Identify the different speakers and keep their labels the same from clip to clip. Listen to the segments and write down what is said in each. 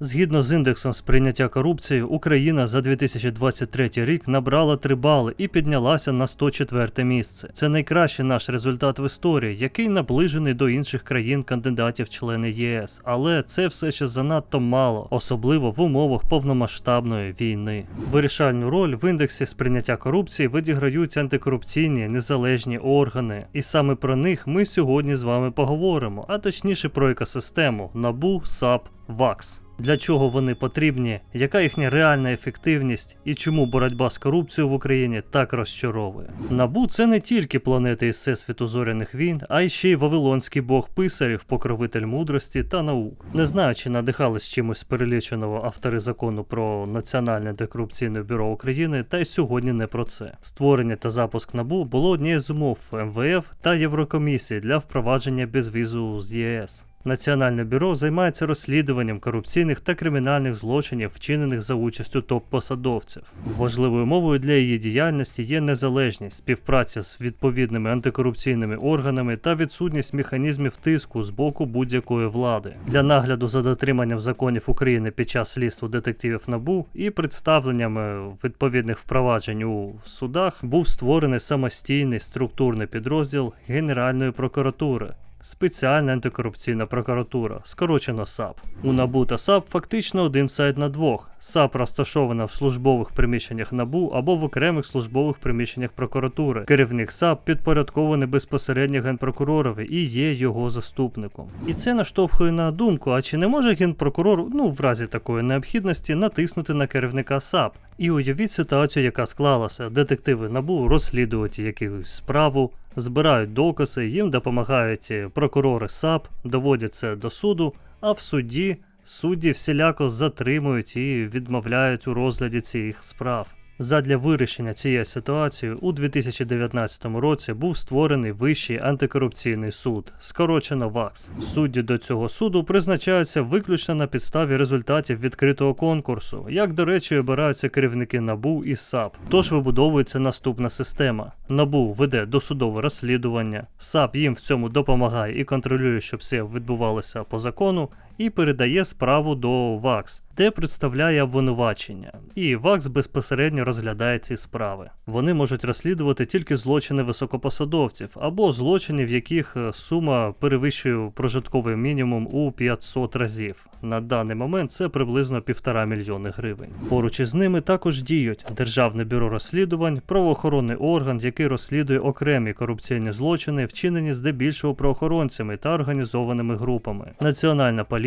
Speaker 1: Згідно з індексом сприйняття корупції, Україна за 2023 рік набрала 3 бали і піднялася на 104 місце. Це найкращий наш результат в історії, який наближений до інших країн кандидатів члени ЄС. Але це все ще занадто мало, особливо в умовах повномасштабної війни. Вирішальну роль в індексі сприйняття корупції відіграють антикорупційні незалежні органи, і саме про них ми сьогодні з вами поговоримо, а точніше про екосистему НАБУ, САП, ВАКС. Для чого вони потрібні, яка їхня реальна ефективність і чому боротьба з корупцією в Україні так розчаровує? Набу це не тільки планети із всесвіту зоряних війн, а й ще й вавилонський бог писарів, покровитель мудрості та наук. Не знаю, чи надихались чимось переліченого автори закону про Національне антикорупційне бюро України, та й сьогодні не про це. Створення та запуск набу було однією з умов МВФ та Єврокомісії для впровадження безвізу з ЄС. Національне бюро займається розслідуванням корупційних та кримінальних злочинів, вчинених за участю топ-посадовців. Важливою мовою для її діяльності є незалежність, співпраця з відповідними антикорупційними органами та відсутність механізмів тиску з боку будь-якої влади. Для нагляду за дотриманням законів України під час слідства детективів НАБУ і представленням відповідних впроваджень у судах був створений самостійний структурний підрозділ Генеральної прокуратури. Спеціальна антикорупційна прокуратура, скорочено САП. У НАБУ та САП фактично один сайт на двох. САП розташована в службових приміщеннях НАБУ або в окремих службових приміщеннях прокуратури. Керівник САП підпорядкований безпосередньо генпрокуророві і є його заступником. І це наштовхує на думку: а чи не може генпрокурор, ну в разі такої необхідності, натиснути на керівника САП? І уявіть ситуацію, яка склалася. Детективи НАБУ розслідують якусь справу, збирають докази, їм допомагають прокурори САП, доводять це до суду, а в суді судді всіляко затримують і відмовляють у розгляді цих справ. Задля вирішення цієї ситуації у 2019 році був створений Вищий антикорупційний суд, скорочено ВАКС. Судді до цього суду призначаються виключно на підставі результатів відкритого конкурсу, як, до речі, обираються керівники НАБУ і САП. Тож вибудовується наступна система. НАБУ веде досудове розслідування, САП їм в цьому допомагає і контролює, щоб все відбувалося по закону, і передає справу до ВАКС, де представляє обвинувачення. І ВАКС безпосередньо розглядає ці справи. Вони можуть розслідувати тільки злочини високопосадовців або злочини, в яких е, сума перевищує прожитковий мінімум у 500 разів. На даний момент це приблизно півтора мільйони гривень. Поруч із ними також діють Державне бюро розслідувань, правоохоронний орган, який розслідує окремі корупційні злочини, вчинені здебільшого правоохоронцями та організованими групами. Національна поліція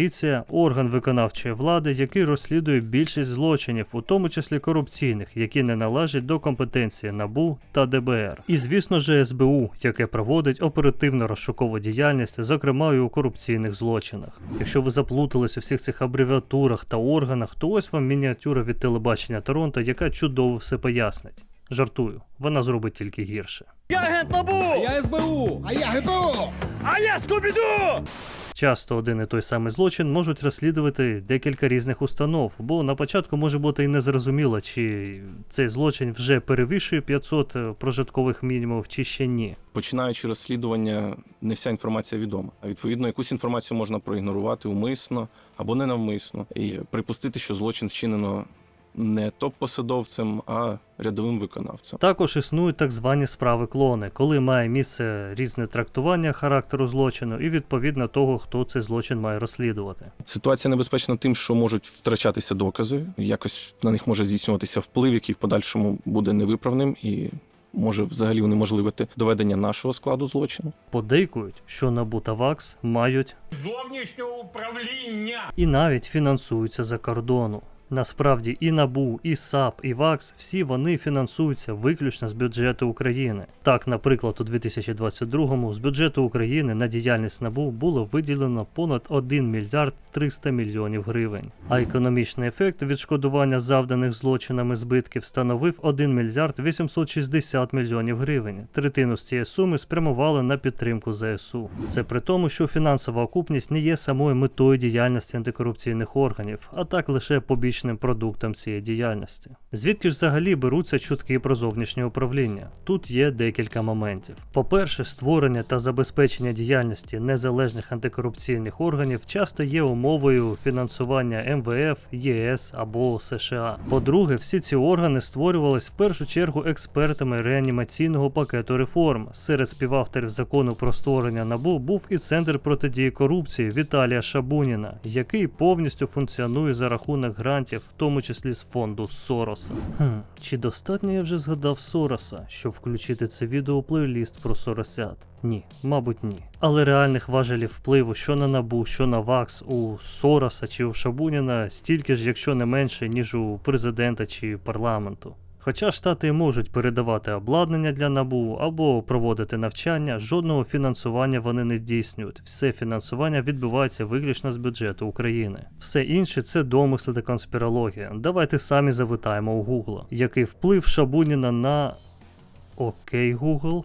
Speaker 1: орган виконавчої влади, який розслідує більшість злочинів, у тому числі корупційних, які не належать до компетенції НАБУ та ДБР. І звісно ж СБУ, яке проводить оперативно розшукову діяльність, зокрема і у корупційних злочинах. Якщо ви заплутались у всіх цих абревіатурах та органах, то ось вам мініатюра від телебачення Торонто, яка чудово все пояснить. Жартую, вона зробить тільки гірше.
Speaker 2: Я агент НАБУ!
Speaker 3: Я СБУ!
Speaker 4: А я ГПУ!
Speaker 2: А я Скубіду!
Speaker 1: Часто один і той самий злочин можуть розслідувати декілька різних установ, бо на початку може бути і незрозуміло, чи цей злочин вже перевищує 500 прожиткових мінімумів, чи ще ні.
Speaker 3: Починаючи розслідування, не вся інформація відома. А відповідно, якусь інформацію можна проігнорувати умисно або ненавмисно, і припустити, що злочин вчинено не топ-посадовцем, а рядовим виконавцем.
Speaker 1: Також існують так звані справи клони, коли має місце різне трактування характеру злочину і відповідно того, хто цей злочин має розслідувати.
Speaker 3: Ситуація небезпечна тим, що можуть втрачатися докази, якось на них може здійснюватися вплив, який в подальшому буде невиправним і може взагалі унеможливити доведення нашого складу злочину.
Speaker 1: Подейкують, що НАБУ та ВАКС мають
Speaker 2: Зовнішнього управління!
Speaker 1: і навіть фінансуються за кордону. Насправді і НАБУ, і САП, і ВАКС всі вони фінансуються виключно з бюджету України. Так, наприклад, у 2022-му з бюджету України на діяльність НАБУ було виділено понад 1 мільярд 300 мільйонів гривень. А економічний ефект відшкодування завданих злочинами збитків становив 1 мільярд 860 мільйонів гривень. Третину з цієї суми спрямували на підтримку ЗСУ. Це при тому, що фінансова окупність не є самою метою діяльності антикорупційних органів, а так лише побічний побічним продуктом цієї діяльності. Звідки ж взагалі беруться чутки про зовнішнє управління? Тут є декілька моментів. По-перше, створення та забезпечення діяльності незалежних антикорупційних органів часто є умовою фінансування МВФ, ЄС або США. По-друге, всі ці органи створювались в першу чергу експертами реанімаційного пакету реформ. Серед співавторів закону про створення НАБУ був і центр протидії корупції Віталія Шабуніна, який повністю функціонує за рахунок грантів, в тому числі з фонду Сороса. Хм, чи достатньо я вже згадав Сороса, щоб включити це відео у плейліст про Соросят? Ні, мабуть, ні. Але реальних важелів впливу що на набу, що на ВАКС у Сороса чи у Шабуніна стільки ж, якщо не менше, ніж у президента чи парламенту. Хоча штати можуть передавати обладнання для набу або проводити навчання, жодного фінансування вони не здійснюють. Все фінансування відбувається виключно з бюджету України. Все інше це домисли та конспірологія. Давайте самі завитаємо у Гугла. Який вплив Шабуніна на Окей, Google.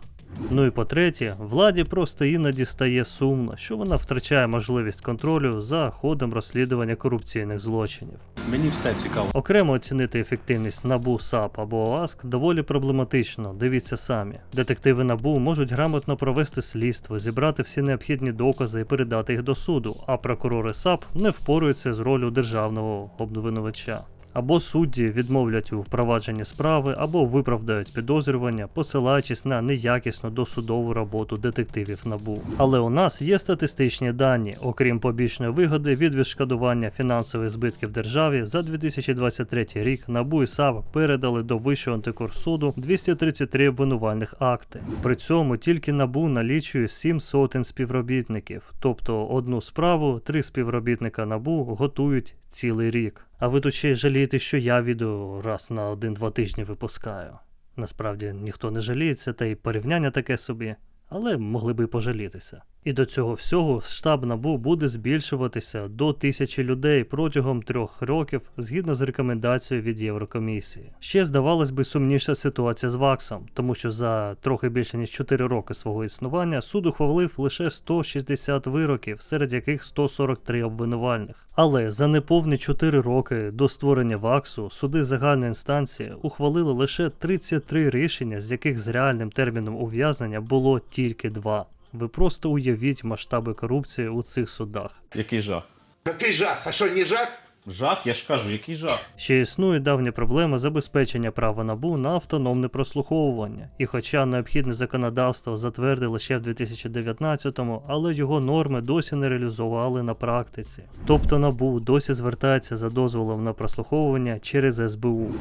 Speaker 1: Ну і по-третє, владі просто іноді стає сумно, що вона втрачає можливість контролю за ходом розслідування корупційних злочинів.
Speaker 4: Мені все цікаво.
Speaker 1: Окремо оцінити ефективність НАБУ, САП або ОАСК доволі проблематично, дивіться самі. Детективи НАБУ можуть грамотно провести слідство, зібрати всі необхідні докази і передати їх до суду, а прокурори САП не впораються з ролью державного обвинувача. Або судді відмовлять у впровадженні справи, або виправдають підозрювання, посилаючись на неякісну досудову роботу детективів НАБУ. Але у нас є статистичні дані, окрім побічної вигоди від відшкодування фінансових збитків державі за 2023 рік НАБУ і САП передали до Вищого антикорсуду 233 обвинувальних акти. При цьому тільки НАБУ налічує 7 сотень співробітників, тобто одну справу три співробітника НАБУ готують цілий рік. А ви тут ще й жалієте, що я відео раз на один-два тижні випускаю. Насправді ніхто не жаліється, та й порівняння таке собі, але могли би і пожалітися. І до цього всього штаб НАБУ буде збільшуватися до тисячі людей протягом трьох років згідно з рекомендацією від Єврокомісії. Ще здавалось би сумніша ситуація з ВАКСом, тому що за трохи більше ніж 4 роки свого існування суд ухвалив лише 160 вироків, серед яких 143 обвинувальних. Але за неповні 4 роки до створення ВАКСу суди загальної інстанції ухвалили лише 33 рішення, з яких з реальним терміном ув'язнення було тільки два. Ви просто уявіть масштаби корупції у цих судах.
Speaker 4: Який жах?
Speaker 5: Какой жах? А что, не жах?
Speaker 4: Жах, я ж кажу, який жах.
Speaker 1: Ще існує давня проблема забезпечення права набу на автономне прослуховування. І хоча необхідне законодавство затвердили ще в 2019-му, але його норми досі не реалізували на практиці. Тобто набу досі звертається за дозволом на прослуховування через СБУ.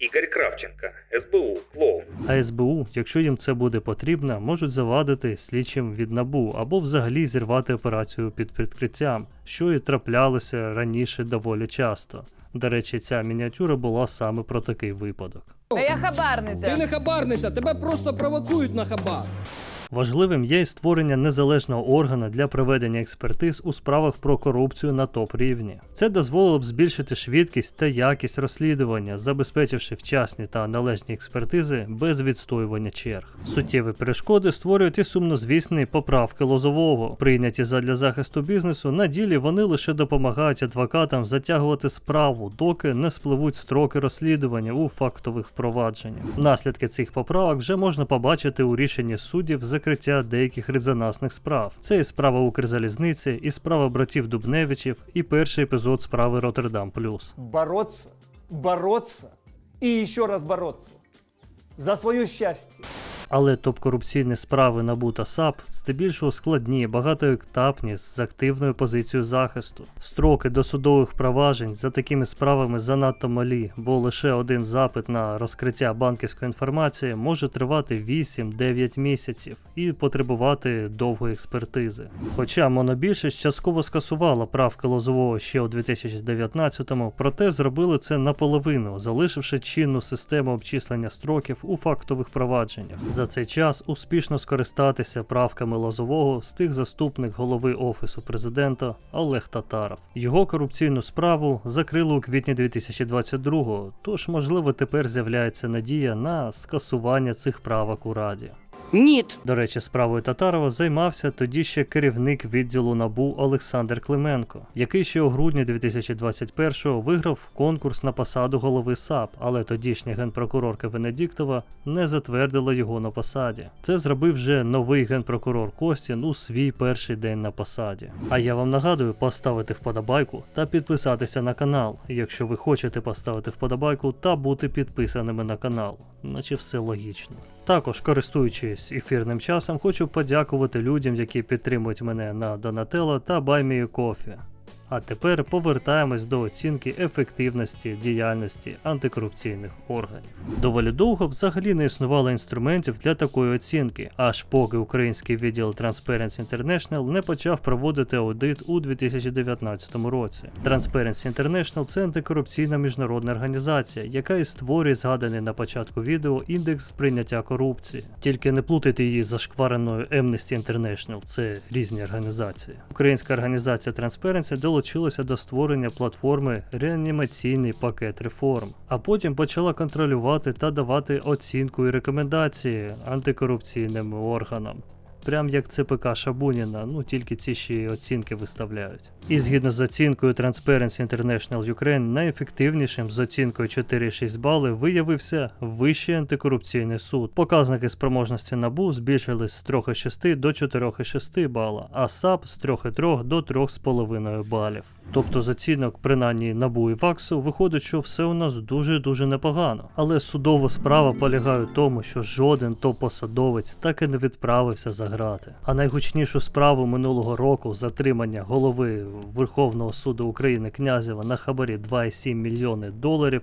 Speaker 6: Игорь Кравченка, СБУ, клоун.
Speaker 1: А СБУ, якщо їм це буде потрібно, можуть завадити слідчим від набу або взагалі зірвати операцію під прикриттям, що і траплялося раніше доволі часто. До речі, ця мініатюра була саме про такий випадок.
Speaker 7: А я хабарниця.
Speaker 8: Ти не хабарниця, тебе просто провокують на хабар.
Speaker 1: Важливим є й створення незалежного органу для проведення експертиз у справах про корупцію на топ рівні. Це дозволило б збільшити швидкість та якість розслідування, забезпечивши вчасні та належні експертизи без відстоювання черг. Суттєві перешкоди створюють і сумнозвісні поправки лозового, прийняті задля захисту бізнесу. На ділі вони лише допомагають адвокатам затягувати справу, доки не спливуть строки розслідування у фактових провадженнях. Наслідки цих поправок вже можна побачити у рішенні суддів з закриття деяких резонансних справ. Це і справа Укрзалізниці, і справа братів Дубневичів, і перший епізод справи Роттердам Плюс.
Speaker 9: бороться, бороться і ще раз бороться за своє счастье.
Speaker 1: Але топ-корупційні справи НАБУ та САП здебільшого складні, багатоетапні з активною позицією захисту. Строки досудових проваджень за такими справами занадто малі, бо лише один запит на розкриття банківської інформації може тривати 8-9 місяців і потребувати довгої експертизи. Хоча монобільшість частково скасувала правки Лозового ще у 2019-му, проте зробили це наполовину, залишивши чинну систему обчислення строків у фактових провадженнях. За цей час успішно скористатися правками Лозового стих заступник голови офісу президента Олег Татаров. Його корупційну справу закрили у квітні 2022-го, тож можливо тепер з'являється надія на скасування цих правок у раді.
Speaker 7: Нет.
Speaker 1: До речі, справою Татарова займався тоді ще керівник відділу НАБУ Олександр Клименко, який ще у грудні 2021-го виграв конкурс на посаду голови САП, але тодішня генпрокурорка Венедіктова не затвердила його на посаді. Це зробив вже новий генпрокурор Костін у свій перший день на посаді. А я вам нагадую поставити вподобайку та підписатися на канал, якщо ви хочете поставити вподобайку та бути підписаними на канал, наче все логічно. Також, користуючись ефірним часом, хочу подякувати людям, які підтримують мене на Donatello та BuyMeACoffee. А тепер повертаємось до оцінки ефективності діяльності антикорупційних органів. Доволі довго взагалі не існувало інструментів для такої оцінки, аж поки український відділ Transparency International не почав проводити аудит у 2019 році. Transparency International – це антикорупційна міжнародна організація, яка і створює згаданий на початку відео індекс сприйняття корупції. Тільки не плутайте її зашквареною Amnesty International, це різні організації. Українська організація Transparency долучилася до створення платформи реанімаційний пакет реформ, а потім почала контролювати та давати оцінку і рекомендації антикорупційним органам. Прям як ЦПК Шабуніна, ну тільки ці ще й оцінки виставляють. І згідно з оцінкою Transparency International Ukraine, найефективнішим з оцінкою 4,6 бали виявився Вищий антикорупційний суд. Показники спроможності НАБУ збільшились з 3,6 до 4,6 бала, а САП з 3,3 до 3,5 балів. Тобто з оцінок, принаймні НАБУ і ВАКСу, виходить, що все у нас дуже-дуже непогано. Але судова справа полягає в тому, що жоден топ-посадовець так і не відправився за грати. А найгучнішу справу минулого року затримання голови Верховного суду України Князєва на хабарі 2,7 мільйони доларів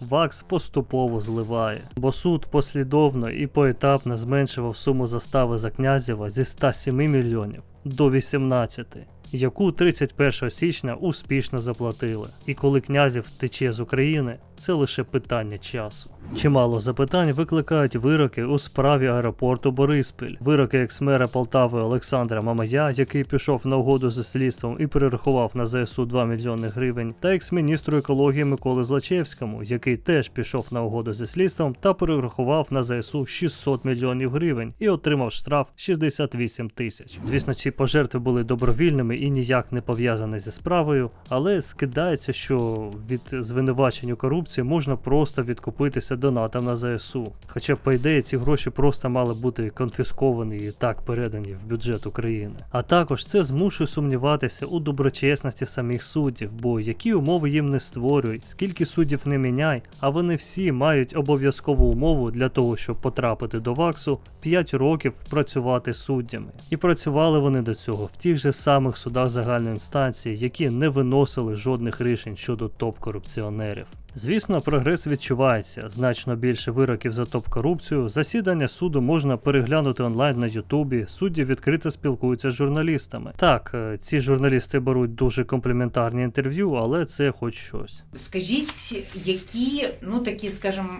Speaker 1: ВАКС поступово зливає, бо суд послідовно і поетапно зменшував суму застави за Князєва зі 107 мільйонів до 18, яку 31 січня успішно заплатили. І коли Князів втече з України, це лише питання часу. Чимало запитань викликають вироки у справі аеропорту Бориспіль. Вироки екс-мера Полтави Олександра Мамая, який пішов на угоду зі слідством і перерахував на ЗСУ 2 мільйони гривень, та екс-міністру екології Миколи Злачевському, який теж пішов на угоду зі слідством та перерахував на ЗСУ 600 мільйонів гривень і отримав штраф 68 тисяч. Звісно, ці пожертви були добровільними і ніяк не пов'язані зі справою, але скидається, що від звинувачень у корупції можна просто відкупитися донатом на ЗСУ. Хоча, по ідеї, ці гроші просто мали бути конфісковані і так передані в бюджет України. А також це змушує сумніватися у доброчесності самих суддів, бо які умови їм не створюють, скільки суддів не міняй, а вони всі мають обов'язкову умову для того, щоб потрапити до ВАКСу 5 років працювати суддями. І працювали вони до цього в тих же самих судах загальної інстанції, які не виносили жодних рішень щодо топ-корупціонерів. Звісно, прогрес відчувається. Значно більше вироків за топ-корупцію. Засідання суду можна переглянути онлайн на Ютубі. Судді відкрито спілкуються з журналістами. Так, е, ці журналісти беруть дуже компліментарні інтерв'ю, але це хоч щось.
Speaker 10: Скажіть, які, ну такі, скажімо,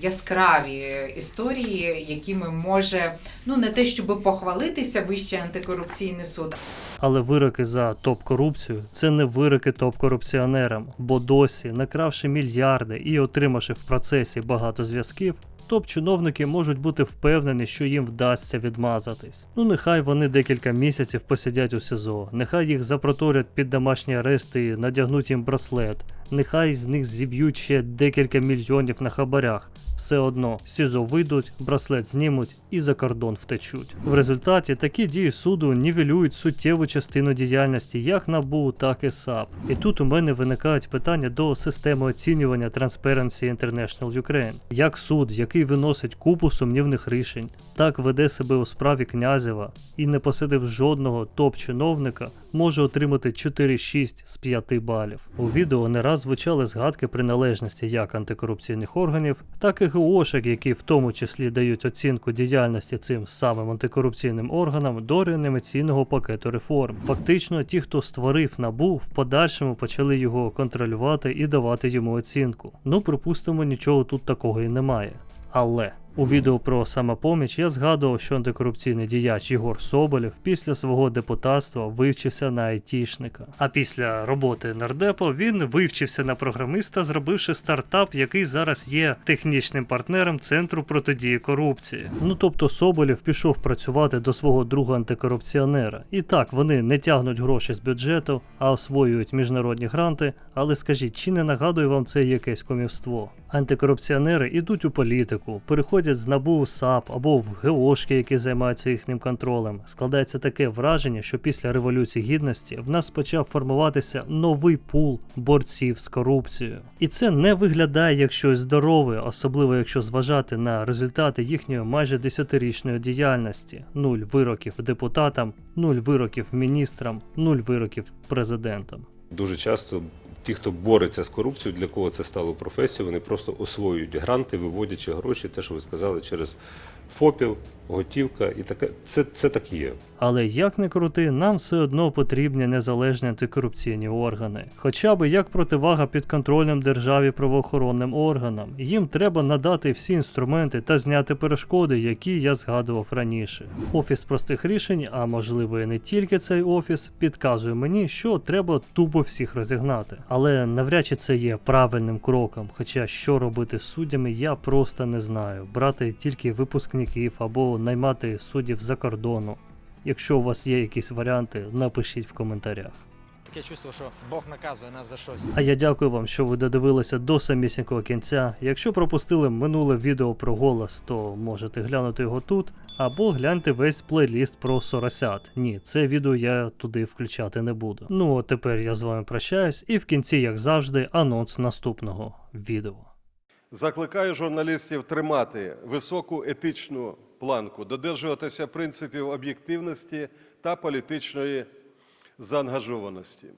Speaker 10: яскраві історії, якими може ну не те, щоб похвалитися Вищий антикорупційний суд,
Speaker 1: Але вироки за топ-корупцію це не вироки топ-корупціонерам, бо досі, накравши мільярди і отримавши в процесі багато зв'язків, топ-чиновники можуть бути впевнені, що їм вдасться відмазатись. Ну нехай вони декілька місяців посидять у СИЗО, нехай їх запроторять під домашні арешти і надягнуть їм браслет. Нехай з них зіб'ють ще декілька мільйонів на хабарях. Все одно СІЗО вийдуть, браслет знімуть і за кордон втечуть. В результаті такі дії суду нівелюють суттєву частину діяльності як НАБУ, так і САП. І тут у мене виникають питання до системи оцінювання Transparency International Ukraine. Як суд, який виносить купу сумнівних рішень, так веде себе у справі Князєва і не посадив жодного топ-чиновника, може отримати 4-6 з 5 балів. У відео не раз звучали згадки приналежності як антикорупційних органів, так і ГОшек, які в тому числі дають оцінку діяльності цим самим антикорупційним органам до реанімаційного пакету реформ. Фактично, ті, хто створив набу, в подальшому почали його контролювати і давати йому оцінку. Ну, припустимо, нічого тут такого і немає. Але У відео про самопоміч я згадував, що антикорупційний діяч Єгор Соболєв після свого депутатства вивчився на айтішника. А після роботи нардепа він вивчився на програмиста, зробивши стартап, який зараз є технічним партнером центру протидії корупції. Ну тобто Соболєв пішов працювати до свого друга антикорупціонера. І так вони не тягнуть гроші з бюджету, а освоюють міжнародні гранти. Але скажіть, чи не нагадує вам це якесь комівство? Антикорупціонери йдуть у політику, переходять з набу у САП або в ГОшки, які займаються їхнім контролем. Складається таке враження, що після революції гідності в нас почав формуватися новий пул борців з корупцією. І це не виглядає як щось здорове, особливо якщо зважати на результати їхньої майже десятирічної діяльності: нуль вироків депутатам, нуль вироків міністрам, нуль вироків президентам.
Speaker 7: Дуже часто ті, хто бореться з корупцією, для кого це стало професією, вони просто освоюють гранти, виводячи гроші, те, що ви сказали, через ФОПів, готівка і таке. Це, це так є.
Speaker 1: Але як не крути, нам все одно потрібні незалежні антикорупційні органи. Хоча б як противага підконтрольним державі правоохоронним органам. Їм треба надати всі інструменти та зняти перешкоди, які я згадував раніше. Офіс простих рішень, а можливо і не тільки цей офіс, підказує мені, що треба тупо всіх розігнати. Але навряд чи це є правильним кроком. Хоча що робити з суддями, я просто не знаю. Брати тільки випускників або наймати суддів за кордону. Якщо у вас є якісь варіанти, напишіть в коментарях.
Speaker 2: Таке чувство, що Бог наказує нас за щось.
Speaker 1: А я дякую вам, що ви додивилися до самісінького кінця. Якщо пропустили минуле відео про голос, то можете глянути його тут, або гляньте весь плейліст про соросят. Ні, це відео я туди включати не буду. Ну а тепер я з вами прощаюсь, і в кінці, як завжди, анонс наступного відео.
Speaker 11: Закликаю журналістів тримати високу етичну планку, додержуватися принципів об'єктивності та політичної заангажованості.